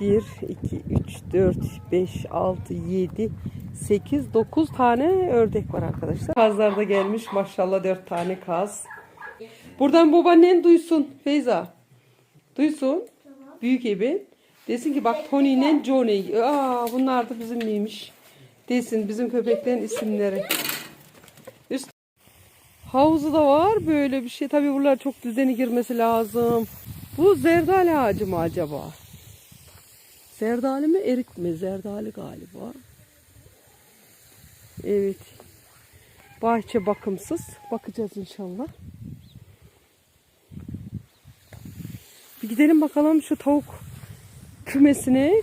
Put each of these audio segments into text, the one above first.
1, 2, 3, 4, 5, 6, 7, 8, 9 tane ördek var arkadaşlar. Kazlar da gelmiş maşallah 4 tane kaz. Buradan babaannen duysun Feyza. Duysun. Büyük ebi. Desin ki bak Tony ile Johnny. Aa bunlar da bizim miymiş. Desin bizim köpeklerin isimleri. Üst Havuzu da var böyle bir şey. Tabii buralar çok düzeni girmesi lazım. Bu zerdali ağacı mı acaba? Zerdali mi erik mi? Zerdali galiba. Evet. Bahçe bakımsız. Bakacağız inşallah. Bir gidelim bakalım şu tavuk kümesine.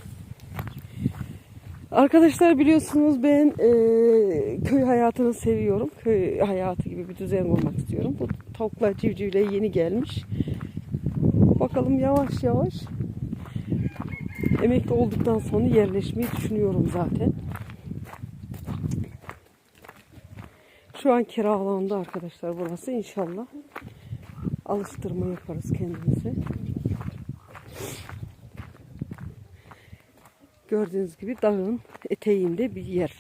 Arkadaşlar biliyorsunuz ben eee, köy hayatını seviyorum. Köy hayatı gibi bir düzen kurmak istiyorum. Bu tavuklar civcivle yeni gelmiş. Bakalım yavaş yavaş emekli olduktan sonra yerleşmeyi düşünüyorum zaten. Şu an kiralandı arkadaşlar burası inşallah. Alıştırma yaparız kendimize. Gördüğünüz gibi dağın eteğinde bir yer.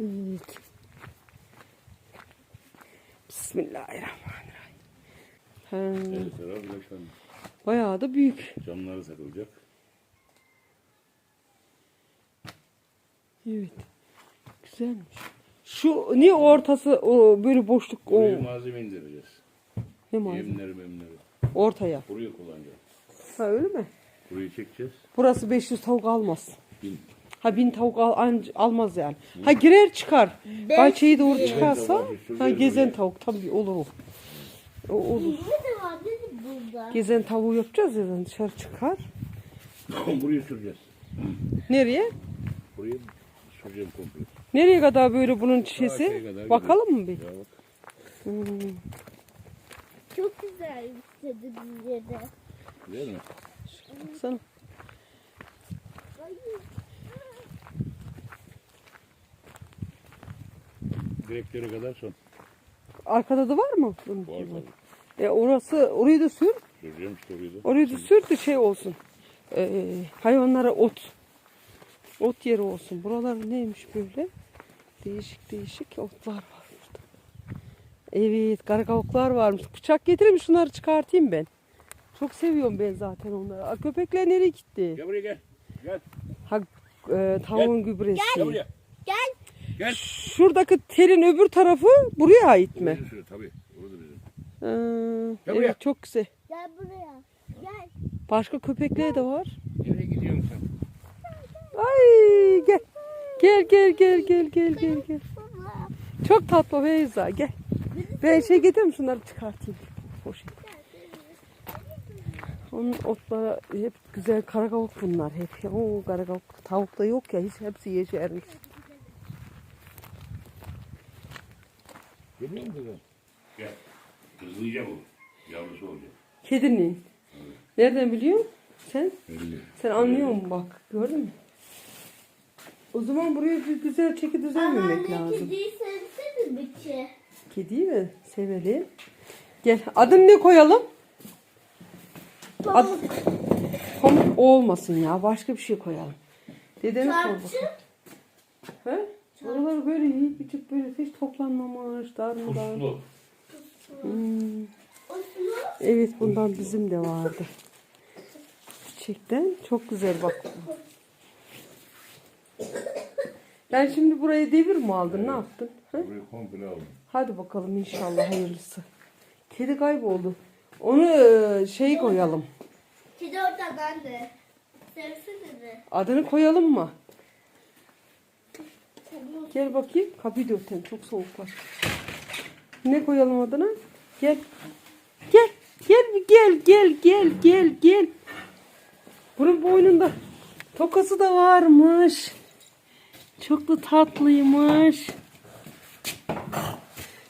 Evet. Bismillahirrahmanirrahim. Ha, bayağı da büyük. camları takılacak. Evet. Güzelmiş. Şu niye ortası o böyle boşluk o Buraya malzeme indireceğiz. ne malzeme? Yemleri memleri. Ortaya. Buraya kullanacağız. Ha öyle mi? Burayı çekeceğiz. Burası 500 tavuk almaz. Bin. Ha bin tavuk al, anc- almaz yani. Ha girer çıkar. Bahçeyi doğru çıkarsa ha gezen tavuk tabii olur o. O olur. De var burada. Gezen tavuğu yapacağız ya dışarı çıkar. Burayı süreceğiz. Nereye? Burayı süreceğim komple. Nereye kadar böyle bunun şişesi? Bakalım mı bir? Ya bak. Hmm. Çok güzel istediğim yerde. Güzel mi? Baksana. Direklere kadar son. Arkada da var mı? Bunun Var tabii. E orası orayı da sür. Süreceğim işte orayı da. Orayı da sür de şey olsun. Ee, hayvanlara ot. Ot yeri olsun. Buralar neymiş böyle? Değişik değişik otlar var burada. Evet karakavuklar varmış. Bıçak getireyim şunları çıkartayım ben. Çok seviyorum ben zaten onları. Aa, köpekler nereye gitti? Gel buraya gel. Gel. Ha, e, tavuğun gübresi. Gel buraya. Gel. Gel. Şuradaki telin öbür tarafı buraya ait mi? Burayı sür tabii. Ee, Gel buraya. evet çok güzel. Gel buraya. Gel. Başka köpekler de var. Nereye gidiyorsun sen? Ay gel. Gel gel gel gel gel gel gel. Çok tatlı Beyza gel. Ben şey getireyim şunları çıkartayım. Poşet. Onun otları hep güzel karakavuk bunlar hep. O karakavuk tavuk da yok ya hiç hepsi yeşermiş. Geliyor musun? Gel. Hızlıca bu. Yavrusu olacak. Kedinin. Nereden biliyorsun? Sen? Belli. Sen anlıyor musun bak gördün mü? O zaman buraya bir güzel çeki düzenlemek Anne lazım. kediyi sevsene bir ki. Kediyi mi sevelim? Gel adını ne koyalım? Ad... Pamuk olmasın ya başka bir şey koyalım. Dedene sor Çarpçı. bakalım. He? Oralar böyle iyi küçük böyle hiç toplanmamış darmadan. Puslu. Hmm. Evet bundan bizim de vardı. Çiçekten çok güzel bak. Ben şimdi buraya devir mi aldın ne yaptın? He? Burayı komple aldım. Hadi bakalım inşallah hayırlısı. Kedi kayboldu. Onu e, şey koyalım. Kedi orada ben de. Sevsene de. Adını koyalım mı? Gel bakayım. Kapıyı da örtelim. Çok soğuk var. Ne koyalım adına? Gel. Gel. Gel gel gel gel gel gel. Bunun boynunda tokası da varmış. Çok da tatlıymış.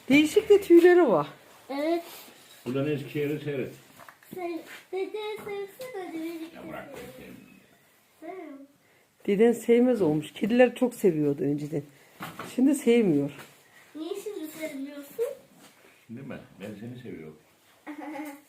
Değişik de tüyleri var. Evet. Buradan Eskişehir'i seyret. Sev, dede sevsene de. Ya bırak. Sev. Deden sevmez olmuş. Kediler çok seviyordu önceden. Şimdi sevmiyor. Niye şimdi sevmiyorsun? Değil mi? Ben seni seviyorum.